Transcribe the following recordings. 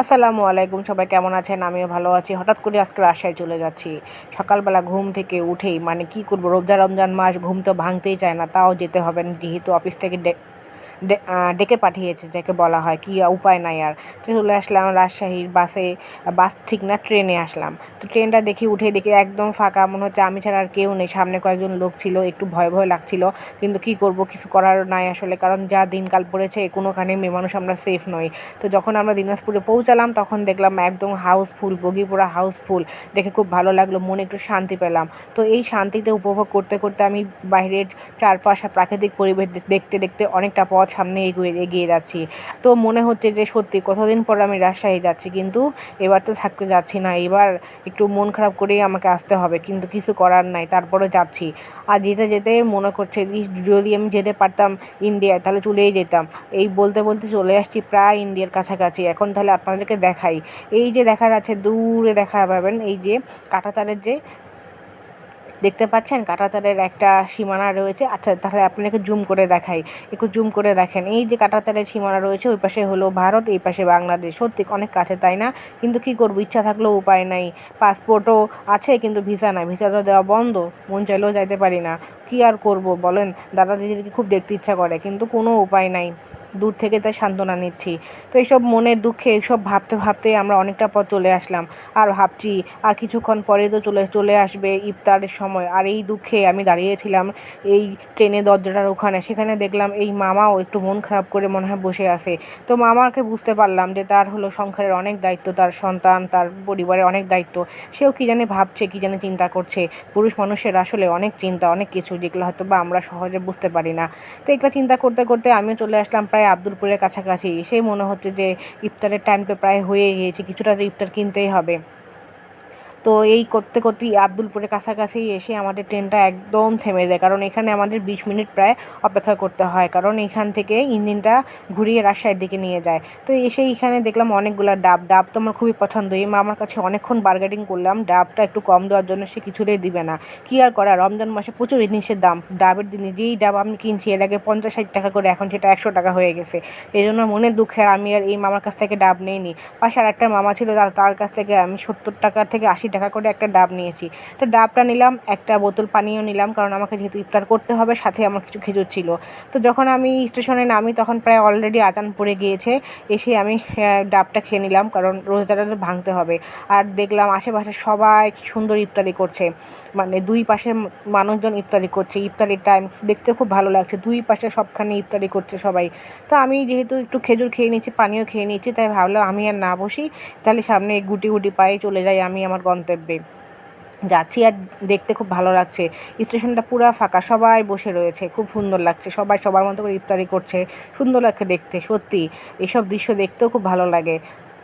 আসসালামু আলাইকুম সবাই কেমন আছেন? আমিও ভালো আছি। হঠাৎ করে আজকে রাজশাহী চলে যাচ্ছি। সকালবেলা ঘুম থেকে উঠেই মানে কি করব? রোজা রমজান মাস ঘুম তো ভাঙতেই চায় না তাও যেতে হবে না, যেহেতু অফিস থেকে ডেকে পাঠিয়েছে, যাকে বলা হয় কি উপায় নাই আর। চলে আসলাম রাজশাহীর বাসে বাস ঠিক না, ট্রেনে আসলাম। তো ট্রেনটা দেখি উঠে দেখি একদম ফাঁকা, মনে হচ্ছে আমি ছাড়া আর কেউ নেই। সামনে কয়েকজন লোক ছিল, একটু ভয় ভয় লাগছিল, কিন্তু কি করব, কিছু করার নাই আসলে, কারণ যা দিনকাল পড়েছে, কোনোখানে মেয়ে মানুষ আমরা সেফ নই। তো যখন আমরা দিনাজপুরে পৌঁছালাম, তখন দেখলাম একদম হাউসফুল বগি পুরা হাউসফুল দেখে খুব ভালো লাগল, মনে একটু শান্তি পেলাম। তো এই শান্তিতে উপভোগ করতে করতে আমি বাইরের চারপাশ প্রাকৃতিক পরিবেশ দেখতে দেখতে অনেকটা পথ সামনে এগিয়ে এগিয়ে যাচ্ছি। তো মনে হচ্ছে যে সত্যি কতদিন পর আমি রাজশাহী যাচ্ছি, কিন্তু এবার তো থাকতে যাচ্ছি না। এবার একটু মন খারাপ করেই আমাকে আসতে হবে, কিন্তু কিছু করার নাই তারপরে যাচ্ছি। আর যেতে যেতে মনে করছে যদি আমি যেতে পারতাম ইন্ডিয়ায়, তাহলে চলেই যেতাম। এই বলতে বলতে চলে আসছি প্রায় ইন্ডিয়ার কাছাকাছি। এখন তাহলে আপনাদেরকে দেখাই। এই যে দেখা যাচ্ছে, দূরে দেখা পাবেন, এই যে কাঁটাতারের যে দেখতে পাচ্ছেন? কাঁটাতারের একটা সীমানা রয়েছে। আচ্ছা তাহলে আপনাকে জুম করে দেখাই। একটু জুম করে দেখেন। এই যে কাঁটাতারের সীমানা রয়েছে, ওই পাশে হলো ভারত, এই পাশে বাংলাদেশ। সত্যি অনেক কাছে, তাই না? কিন্তু কি করব? ইচ্ছা থাকলেও উপায় নাই। পাসপোর্টও আছে, কিন্তু ভিসা নাই। ভিসা তো দেওয়া বন্ধ। মন চাইলেও যাইতে পারি না। কি আর করব বলেন? দাদা দিদিকে খুব দেখতে ইচ্ছা করে, কিন্তু কোনো উপায় নাই। দূর থেকে তাই সান্ত্বনা নিচ্ছি। তো এইসব মনের দুঃখে, এইসব ভাবতে ভাবতে আমরা অনেকটা পর চলে আসলাম। আর ভাবছি, আর কিছুক্ষণ পরে তো চলে চলে আসবে ইফতারের সময়। আর এই দুঃখে আমি দাঁড়িয়েছিলাম এই ট্রেনে দরজাটার ওখানে। সেখানে দেখলাম এই মামাও একটু মন খারাপ করে মনে হয় বসে আছে। তো মামাকে বুঝতে পারলাম যে তার হলো সংসারের অনেক দায়িত্ব, তার সন্তান, তার পরিবারের অনেক দায়িত্ব। সেও কী জানে ভাবছে, কী জানে চিন্তা করছে। পুরুষ মানুষের আসলে অনেক চিন্তা, অনেক কিছু যেগুলো হয়তো বা আমরা সহজে বুঝতে পারি না। তো এগুলো চিন্তা করতে করতে আমিও চলে আসলাম প্রায় আব্দুলপুরের কাছাকাছি। সেই মনে হচ্ছে যে ইফতারের টাইম তো প্রায় হয়ে গিয়েছে, কিছুটা তো ইফতার কিনতেই হবে। তো এই করতে করতেই আব্দুলপুরের কাছাকাছি এসে আমাদের ট্রেনটা একদম থেমে যায়। কারণ এখানে আমাদের বিশ মিনিট প্রায় অপেক্ষা করতে হয়। কারণ এখান থেকে ইঞ্জিনটা ঘুরিয়ে রাজশাহীর দিকে নিয়ে যায়। তো এসে এখানে দেখলাম অনেকগুলো ডাব। ডাব তো আমার খুবই পছন্দ। এই আমার কাছে অনেকক্ষণ বার্গেটিং করলাম। ডাবটা একটু কম দেওয়ার জন্য সে কিছুতেই দিবে না। কী আর করা রমজান মাসে প্রচুর জিনিসের দাম। ডাবের দিনে যেই ডাব আমি কিনছি, এর আগে পঞ্চাশ ষাট টাকা করে, এখন সেটা একশো টাকা হয়ে গেছে। এই জন্য মনের দুঃখে আমি আর এই মামার কাছ থেকে ডাব নেইনি। পাশে আর একটা মামা ছিল, তার তার কাছ থেকে আমি সত্তর টাকা থেকে আশি টাকা করে একটা ডাব নিয়েছি। তো ডাবটা নিলাম, একটা বোতল পানিও নিলাম, কারণ আমাকে যেহেতু ইফতার করতে হবে, সাথে আমার কিছু খেজুর ছিল। তো যখন আমি স্টেশনে নামি, তখন প্রায় অলরেডি আজান পড়ে গিয়েছে, এসে আমি ডাবটা খেয়ে নিলাম, কারণ রোজাটা ভাঙতে হবে। আর দেখলাম আশেপাশে সবাই কি সুন্দর ইফতারি করছে। মানে দুই পাশে মানুষজন ইফতারি করছে। ইফতারির টাইম দেখতে খুব ভালো লাগছে। দুই পাশে সবখানে ইফতারি করছে সবাই। তো আমি যেহেতু একটু খেজুর খেয়ে নিচ্ছি পানিও খেয়ে নিচ্ছি তাই ভাবলাম আমি আর না বসি, তাহলে সামনে গুটি গুটি পায়ে চলে যাই, আমি আমার গন্তব্যে যাচ্ছি আর দেখতে খুব ভালো লাগছে। স্টেশনটা পুরো ফাঁকা, সবাই বসে রয়েছে, খুব সুন্দর লাগছে। সবাই সবার মতো করে ইফতারি করছে, সুন্দর লাগছে দেখতে, সত্যি। এসব দৃশ্য দেখতেও খুব ভালো লাগে।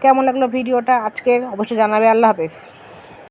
কেমন লাগল ভিডিওটা আজকের? অবশ্যই জানাবে। আল্লাহ হাফেজ।